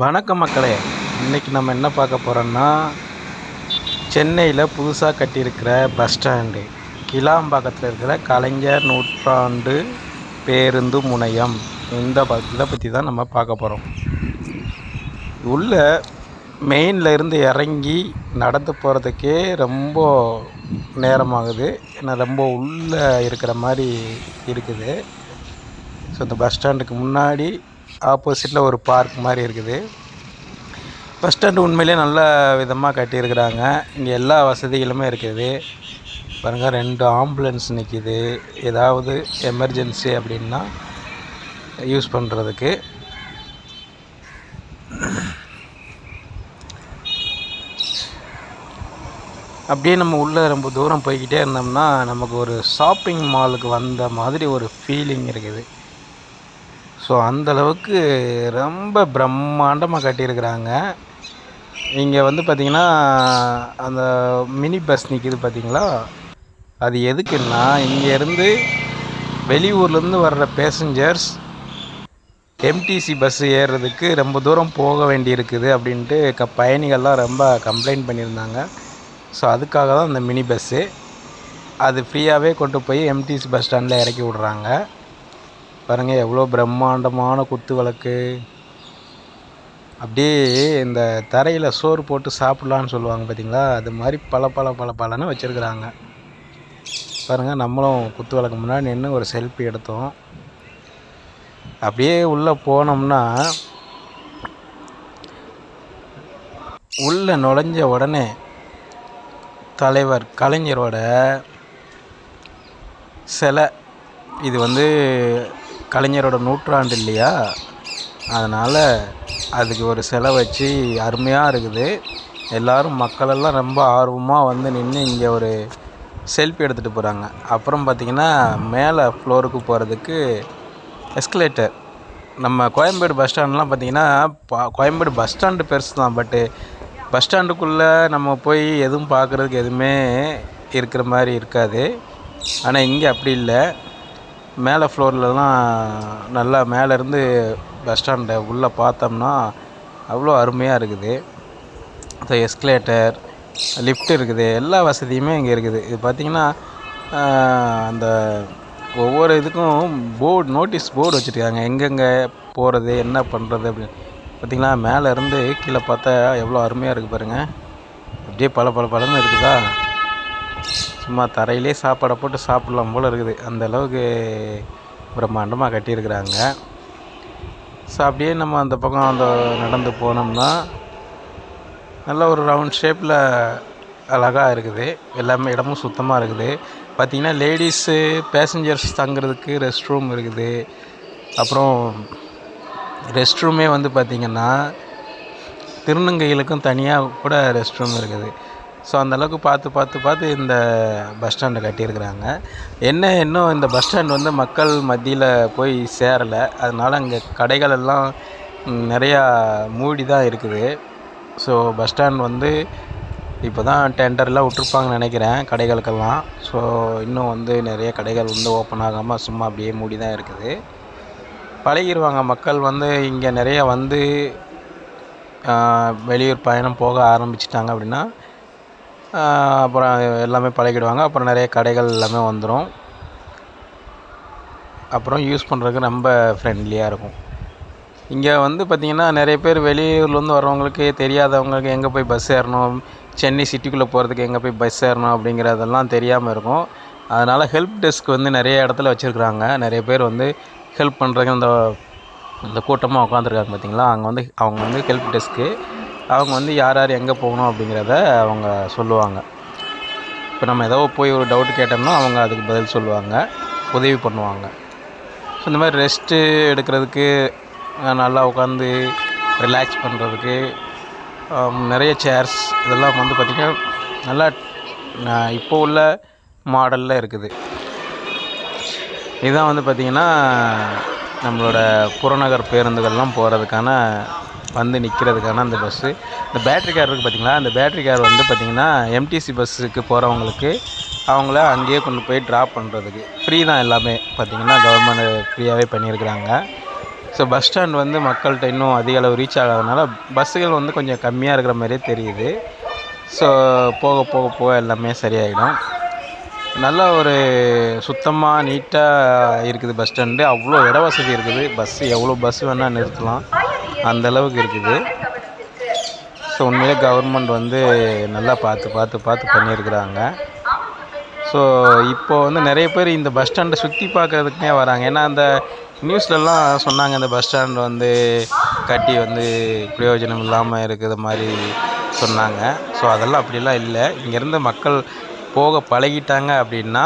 வணக்கம் மக்களே. இன்றைக்கி நம்ம என்ன பார்க்க போகிறோன்னா சென்னையில் புதுசாக கட்டியிருக்கிற பஸ் ஸ்டாண்டு கிளாம்பாக்கத்தில் இருக்கிற கலைஞர் நூற்றாண்டு பேருந்து முனையம். இந்த ப இதை பற்றி தான் நம்ம பார்க்க போகிறோம் உள்ள மெயினில் இருந்து இறங்கி நடந்து போகிறதுக்கே ரொம்ப நேரமாகுது. ஏன்னா ரொம்ப உள்ளே இருக்கிற மாதிரி இருக்குது. ஸோ இந்த பஸ் ஸ்டாண்டுக்கு முன்னாடி ஆப்போசிட்டில் ஒரு பார்க் மாதிரி இருக்குது. பஸ் ஸ்டாண்டு உண்மையிலே நல்ல விதமாக கட்டியிருக்கிறாங்க. இங்கே எல்லா வசதிகளுமே இருக்குது. பாருங்கள் ரெண்டு ஆம்புலன்ஸ் நிற்கிது ஏதாவது எமர்ஜென்சி அப்படின்னா யூஸ் பண்ணுறதுக்கு அப்படியே நம்ம உள்ளே ரொம்ப தூரம் போய்கிட்டே இருந்தோம்னா நமக்கு ஒரு ஷாப்பிங் மாலுக்கு வந்த மாதிரி ஒரு ஃபீலிங் இருக்குது. ஸோ அந்தளவுக்கு ரொம்ப பிரம்மாண்டமாக கட்டியிருக்கிறாங்க. இங்கே வந்து பார்த்திங்கன்னா அந்த மினி பஸ் நிற்கிது பார்த்தீங்களா அது எதுக்குன்னா இங்கேருந்து வெளியூர்லேருந்து வர்ற பேசஞ்சர்ஸ் எம்டிசி பஸ் ஏறுறதுக்கு ரொம்ப தூரம் போக வேண்டியிருக்குது அப்படின்ட்டு க பயணிகள்லாம் ரொம்ப கம்ப்ளைண்ட் பண்ணியிருந்தாங்க. ஸோ அதுக்காக தான் இந்த மினி பஸ்ஸு அது ஃப்ரீயாகவே கொண்டு போய் எம்டிசி பஸ் ஸ்டாண்டில் இறக்கி விட்றாங்க. பாருங்கள் எவ்வளோ பிரம்மாண்டமான குத்து விளக்கு அப்படியே இந்த தரையில் சோறு போட்டு சாப்பிட்லான்னு சொல்லுவாங்க பார்த்தீங்களா அது மாதிரி பல பல பல பலன்னு வச்சுருக்குறாங்க. பாருங்கள் நம்மளும் குத்து விளக்கு முன்னாடி நின்று ஒரு செல்ஃபி எடுத்தோம். அப்படியே உள்ளே போனோம்னா உள்ளே நுழைஞ்ச உடனே தலைவர் கலைஞரோட சிலை இது வந்து கலைஞரோட நூற்றாண்டு இல்லையா? அதனால் அதுக்கு ஒரு சிலை வச்சு அருமையாக இருக்குது. எல்லோரும் மக்களெல்லாம் ரொம்ப ஆர்வமாக வந்து நின்று இங்கே ஒரு செல்ஃபி எடுத்துகிட்டு போகிறாங்க அப்புறம் பார்த்திங்கன்னா மேலே ஃப்ளோருக்கு போகிறதுக்கு எஸ்கலேட்டர். நம்ம கோயம்பேடு பஸ் ஸ்டாண்ட்லாம் பார்த்திங்கன்னா கோயம்பேடு பஸ் ஸ்டாண்டு பெருசு தான். பட்டு பஸ் ஸ்டாண்டுக்குள்ளே நம்ம போய் எதுவும் பார்க்குறதுக்கு எதுவுமே இருக்கிற மாதிரி இருக்காது. ஆனால் இங்கே அப்படி இல்லை. மேலே ஃப்ளோர்லலாம் நல்லா மேலேருந்து பஸ் ஸ்டாண்டை உள்ளே பார்த்தோம்னா அவ்வளோ அருமையாக இருக்குது. ஸோ எஸ்கலேட்டர் லிஃப்ட் இருக்குது. எல்லா வசதியுமே இங்கே இருக்குது. இது பார்த்திங்கன்னா அந்த ஒவ்வொரு இதுக்கும் போர்டு நோட்டீஸ் போர்டு வச்சுருக்காங்க. எங்கெங்கே போகிறது என்ன பண்ணுறது அப்படின்னு. பார்த்திங்களா? மேலேருந்து கீழே பார்த்தா எவ்வளோ அருமையாக இருக்குது பாருங்கள் அப்படியே பல பல பலன்னு இருக்குதா? சும்மா தரையிலே சாப்பாடை போட்டு சாப்பிட்லாம் போல் இருக்குது. அந்தளவுக்கு பிரம்மாண்டமாக கட்டியிருக்கிறாங்க. ஸோ அப்படியே நம்ம அந்த பக்கம் அந்த நடந்து போனோம்னா நல்ல ஒரு ரவுண்ட் ஷேப்பில் அழகாக இருக்குது. எல்லாமே இடமும் சுத்தமாக இருக்குது. பார்த்திங்கன்னா லேடிஸு பேசஞ்சர்ஸ் தங்குறதுக்கு ரெஸ்ட் ரூம் இருக்குது. அப்புறம் ரெஸ்ட் ரூமே வந்து பார்த்திங்கன்னா திருநங்கைகளுக்கும் தனியாக கூட ரெஸ்ட் ரூம் இருக்குது. ஸோ அந்தளவுக்கு பார்த்து பார்த்து பார்த்து இந்த பஸ் ஸ்டாண்டை கட்டியிருக்கிறாங்க. என்ன இன்னும் இந்த பஸ் ஸ்டாண்ட் வந்து மக்கள் மத்தியில் போய் சேரலை. அதனால் அங்கே கடைகள் எல்லாம் நிறையா மூடி தான் இருக்குது. ஸோ பஸ் ஸ்டாண்ட் வந்து இப்போ தான் டெண்டர்லாம் விட்ருப்பாங்கன்னு நினைக்கிறேன் கடைகளுக்கெல்லாம். ஸோ இன்னும் வந்து நிறைய கடைகள் வந்து ஓப்பன் ஆகாமல் சும்மா அப்படியே மூடி தான் இருக்குது. பழகிடுவாங்க மக்கள் வந்து இங்கே நிறைய வந்து வெளியூர் பயணம் போக ஆரம்பிச்சிட்டாங்க அப்படின்னா அப்புறம் எல்லாமே பழகிடுவாங்க. அப்புறம் நிறைய கடைகள் எல்லாமே வந்துடும் அப்புறம் யூஸ் பண்ணுறதுக்கு ரொம்ப ஃப்ரெண்ட்லியாக இருக்கும். இங்கே வந்து பார்த்திங்கன்னா நிறைய பேர் வெளியூர்லேருந்து வர்றவங்களுக்கு தெரியாதவங்களுக்கு எங்கே போய் பஸ் ஏறணும் சென்னை சிட்டிக்குள்ளே போகிறதுக்கு எங்கே போய் பஸ் ஏறணும் அப்படிங்கிறதெல்லாம் தெரியாமல் இருக்கும். அதனால் ஹெல்ப் டெஸ்க் வந்து நிறைய இடத்துல வச்சுருக்குறாங்க. நிறைய பேர் வந்து ஹெல்ப் பண்ணுறதுக்கு இந்த இந்த கூட்டமாக உட்காந்துருக்காங்க பார்த்திங்களா அங்கே வந்து அவங்க வந்து ஹெல்ப் டெஸ்க்கு அவங்க வந்து யார் யார் எங்கே போகணும் அப்படிங்கிறத அவங்க சொல்லுவாங்க. இப்போ நம்ம ஏதோ போய் ஒரு டவுட் கேட்டோம்னா அவங்க அதுக்கு பதில் சொல்லுவாங்க உதவி பண்ணுவாங்க. ஸோ இந்த மாதிரி ரெஸ்ட்டு எடுக்கிறதுக்கு நல்லா உட்காந்து ரிலாக்ஸ் பண்ணுறதுக்கு நிறைய சேர்ஸ் இதெல்லாம் வந்து பார்த்திங்கன்னா நல்லா இப்போ உள்ள மாடலில் இருக்குது. இதுதான் வந்து பார்த்திங்கன்னா நம்மளோட புறநகர் பேருந்துகள்லாம் போகிறதுக்கான வந்து நிற்கிறதுக்கான அந்த பஸ்ஸு இந்த பேட்ரி கார் இருக்குது பார்த்திங்களா அந்த பேட்ரி கார் வந்து பார்த்திங்கன்னா எம்டிசி பஸ்ஸுக்கு போகிறவங்களுக்கு அவங்கள அங்கேயே கொண்டு போய் ட்ராப் பண்ணுறதுக்கு ஃப்ரீ தான் எல்லாமே பார்த்திங்கன்னா கவர்மெண்ட் ஃப்ரீயாகவே பண்ணியிருக்கிறாங்க. ஸோ பஸ் ஸ்டாண்ட் வந்து மக்கள்கிட்ட இன்னும் அதிக அளவு ரீச் ஆகாதனால பஸ்ஸுகள் வந்து கொஞ்சம் கம்மியாக இருக்கிற மாதிரியே தெரியுது. ஸோ போக போக போக எல்லாமே சரியாயிடும். நல்ல ஒரு சுத்தமாக நீட்டாக இருக்குது பஸ் ஸ்டாண்டு அவ்வளோ இட வசதி இருக்குது. பஸ்ஸு எவ்வளோ பஸ் வேணால் நிறுத்தலாம். அந்த அளவுக்கு இருக்குது. ஸோ உண்மையிலே கவர்மெண்ட் வந்து நல்லா பார்த்து பார்த்து பார்த்து பண்ணியிருக்கிறாங்க. ஸோ இப்போ வந்து நிறைய பேர் இந்த பஸ் ஸ்டாண்டை சுற்றி பார்க்கறதுக்குனே வராங்க. ஏன்னா அந்த நியூஸ்லலாம் சொன்னாங்க இந்த பஸ் ஸ்டாண்ட் வந்து கட்டி வந்து பிரயோஜனம் இல்லாமல் இருக்கிற மாதிரி சொன்னாங்க. ஸோ அதெல்லாம் அப்படிலாம் இல்லை. இங்கேருந்து மக்கள் போக பழகிட்டாங்க அப்படின்னா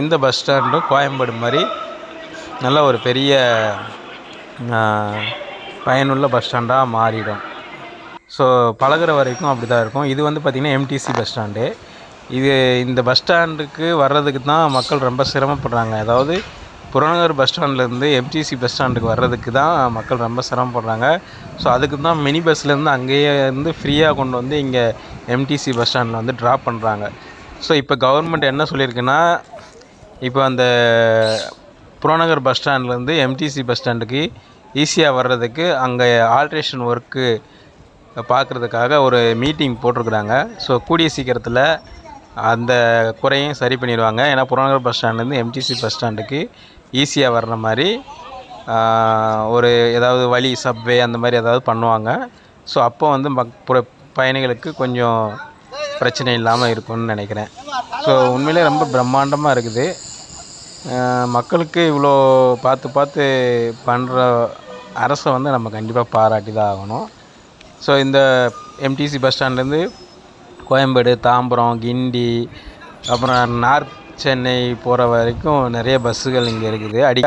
இந்த பஸ் ஸ்டாண்டும் கோயம்பேடு மாதிரி நல்ல ஒரு பெரிய பயனுள்ள பஸ் ஸ்டாண்டாக மாறிடும். ஸோ பழகுற வரைக்கும் அப்படி தான் இருக்கும். இது வந்து பார்த்திங்கன்னா எம்டிசி பஸ் ஸ்டாண்டு இது இந்த பஸ் ஸ்டாண்டுக்கு வர்றதுக்கு தான் மக்கள் ரொம்ப சிரமப்படுறாங்க. அதாவது புறநகர் பஸ் ஸ்டாண்ட்லேருந்து எம்டிசி பஸ் ஸ்டாண்டுக்கு வர்றதுக்கு தான் மக்கள் ரொம்ப சிரமப்படுறாங்க. ஸோ அதுக்கு தான் மினி பஸ்லேருந்து அங்கேயே இருந்து ஃப்ரீயாக கொண்டு வந்து இங்கே எம்டிசி பஸ் ஸ்டாண்டில் வந்து ட்ராப் பண்ணுறாங்க ஸோ இப்போ கவர்மெண்ட் என்ன சொல்லியிருக்குன்னா இப்போ அந்த புறநகர் பஸ் ஸ்டாண்ட்லேருந்து எம்டிசி பஸ் ஸ்டாண்டுக்கு ஈஸியாக வர்றதுக்கு அங்கே ஆல்ட்ரேஷன் ஒர்க்கு பார்க்குறதுக்காக ஒரு மீட்டிங் போட்டிருக்குறாங்க. ஸோ கூடிய சீக்கிரத்தில் அந்த குறையும் சரி பண்ணிடுவாங்க. ஏன்னா புறநகர் பஸ் ஸ்டாண்ட்லேருந்து எம்டிசி பஸ் ஸ்டாண்டுக்கு ஈஸியாக வர்ற மாதிரி ஒரு ஏதாவது வழி சப்வே அந்த மாதிரி ஏதாவது பண்ணுவாங்க. ஸோ அப்போ வந்து மக் புற பயணிகளுக்கு கொஞ்சம் பிரச்சனை இல்லாமல் இருக்கும்னு நினைக்கிறேன். ஸோ உண்மையிலே ரொம்ப பிரம்மாண்டமாக இருக்குது. மக்களுக்கு இவ்வளோ பார்த்து பார்த்து பண்ணுற அரசை வந்து நம்ம கண்டிப்பாக பாராட்டி தான் ஆகணும். ஸோ இந்த எம்டிசி பஸ் ஸ்டாண்ட்லேருந்து கோயம்பேடு தாம்பரம் கிண்டி அப்புறம் நார்த் சென்னை போகிற வரைக்கும் நிறைய பஸ்ஸுகள் இங்கே இருக்குது. அடி